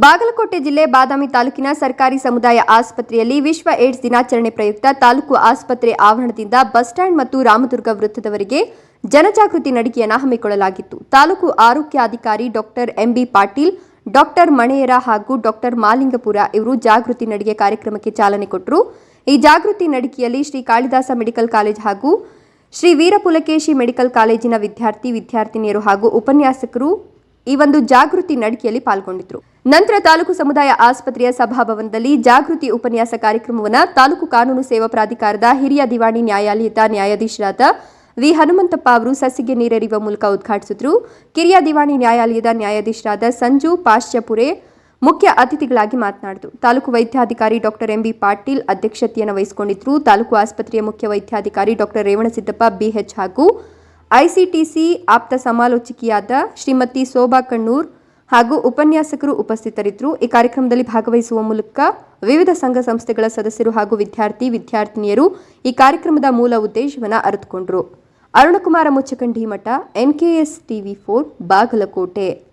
ಬಾಗಲಕೋಟೆ ಜಿಲ್ಲೆ ಬಾದಾಮಿ ತಾಲೂಕಿನ ಸರ್ಕಾರಿ ಸಮುದಾಯ ಆಸ್ಪತ್ರೆಯಲ್ಲಿ ವಿಶ್ವ ಏಡ್ಸ್ ದಿನಾಚರಣೆ ಪ್ರಯುಕ್ತ ತಾಲೂಕು ಆಸ್ಪತ್ರೆ ಆವರಣದಿಂದ ಬಸ್ ಸ್ಟ್ಯಾಂಡ್ ಮತ್ತು ರಾಮದುರ್ಗ ವೃತ್ತದವರೆಗೆ ಜನಜಾಗೃತಿ ನಡಿಗೆಯನ್ನು ಹಮ್ಮಿಕೊಳ್ಳಲಾಗಿತ್ತು. ತಾಲೂಕು ಆರೋಗ್ಯಾಧಿಕಾರಿ doctor MB Patil, doctor Maneyara ಹಾಗೂ ಡಾಕ್ಟರ್ ಮಾಲಿಂಗಪುರ ಇವರು ಜಾಗೃತಿ ನಡಿಗೆ ಕಾರ್ಯಕ್ರಮಕ್ಕೆ ಚಾಲನೆ ಕೊಟ್ಟರು. ಈ ಜಾಗೃತಿ ನಡಿಗೆಯಲ್ಲಿ ಶ್ರೀ ಕಾಳಿದಾಸ ಮೆಡಿಕಲ್ ಕಾಲೇಜ್ ಹಾಗೂ ಶ್ರೀ ವೀರಪುಲಕೇಶಿ ಮೆಡಿಕಲ್ ಕಾಲೇಜಿನ ವಿದ್ಯಾರ್ಥಿ, ವಿದ್ಯಾರ್ಥಿನಿಯರು ಹಾಗೂ ಉಪನ್ಯಾಸಕರು ಈ ಒಂದು ಜಾಗೃತಿ ನಡಿಕೆಯಲ್ಲಿ ಪಾಲ್ಗೊಂಡಿದ್ರು. ನಂತರ ತಾಲೂಕು ಸಮುದಾಯ ಆಸ್ಪತ್ರೆಯ ಸಭಾಭವನದಲ್ಲಿ ಜಾಗೃತಿ ಉಪನ್ಯಾಸ ಕಾರ್ಯಕ್ರಮವನ್ನು ತಾಲೂಕು ಕಾನೂನು ಸೇವಾ ಪ್ರಾಧಿಕಾರದ ಹಿರಿಯ ದಿವಾಣಿ ನ್ಯಾಯಾಲಯದ ನ್ಯಾಯಾಧೀಶರಾದ ವಿ. ಹನುಮಂತಪ್ಪ ಅವರು ಸಸಿಗೆ ನೀರೆರಿಯುವ ಮೂಲಕ ಉದ್ಘಾಟಿಸಿದ್ರು. ಕಿರಿಯ ದಿವಾಣಿ ನ್ಯಾಯಾಲಯದ ನ್ಯಾಯಾಧೀಶರಾದ ಸಂಜು ಪಾಶ್ಚಪುರೆ ಮುಖ್ಯ ಅತಿಥಿಗಳಾಗಿ ಮಾತನಾಡಿದರು. ತಾಲೂಕು ವೈದ್ಯಾಧಿಕಾರಿ ಡಾಕ್ಟರ್ ಎಂಬಿ ಪಾಟೀಲ್ ಅಧ್ಯಕ್ಷತೆಯನ್ನು ವಹಿಸಿಕೊಂಡಿದ್ರು. ತಾಲೂಕು ಆಸ್ಪತ್ರೆಯ ಮುಖ್ಯ ವೈದ್ಯಾಧಿಕಾರಿ doctor Revanasiddappa B H ICTC ಆಪ್ತ ಸಮಾಲೋಚಕಿಯಾದ ಶ್ರೀಮತಿ ಶೋಭಾ ಕಣ್ಣೂರ್ ಹಾಗೂ ಉಪನ್ಯಾಸಕರು ಉಪಸ್ಥಿತರಿದ್ದರು. ಈ ಕಾರ್ಯಕ್ರಮದಲ್ಲಿ ಭಾಗವಹಿಸುವ ಮೂಲಕ ವಿವಿಧ ಸಂಘ ಸಂಸ್ಥೆಗಳ ಸದಸ್ಯರು ಹಾಗೂ ವಿದ್ಯಾರ್ಥಿ, ವಿದ್ಯಾರ್ಥಿನಿಯರು ಈ ಕಾರ್ಯಕ್ರಮದ ಮೂಲ ಉದ್ದೇಶವನ್ನು ಅರಿತುಕೊಂಡರು. ಅರುಣಕುಮಾರ ಮುಚ್ಚಕಂಡಿ ಮಠ, ಎನ್ಕೆಎಸ್ ಟಿವಿ ಫೋರ್, ಬಾಗಲಕೋಟೆ.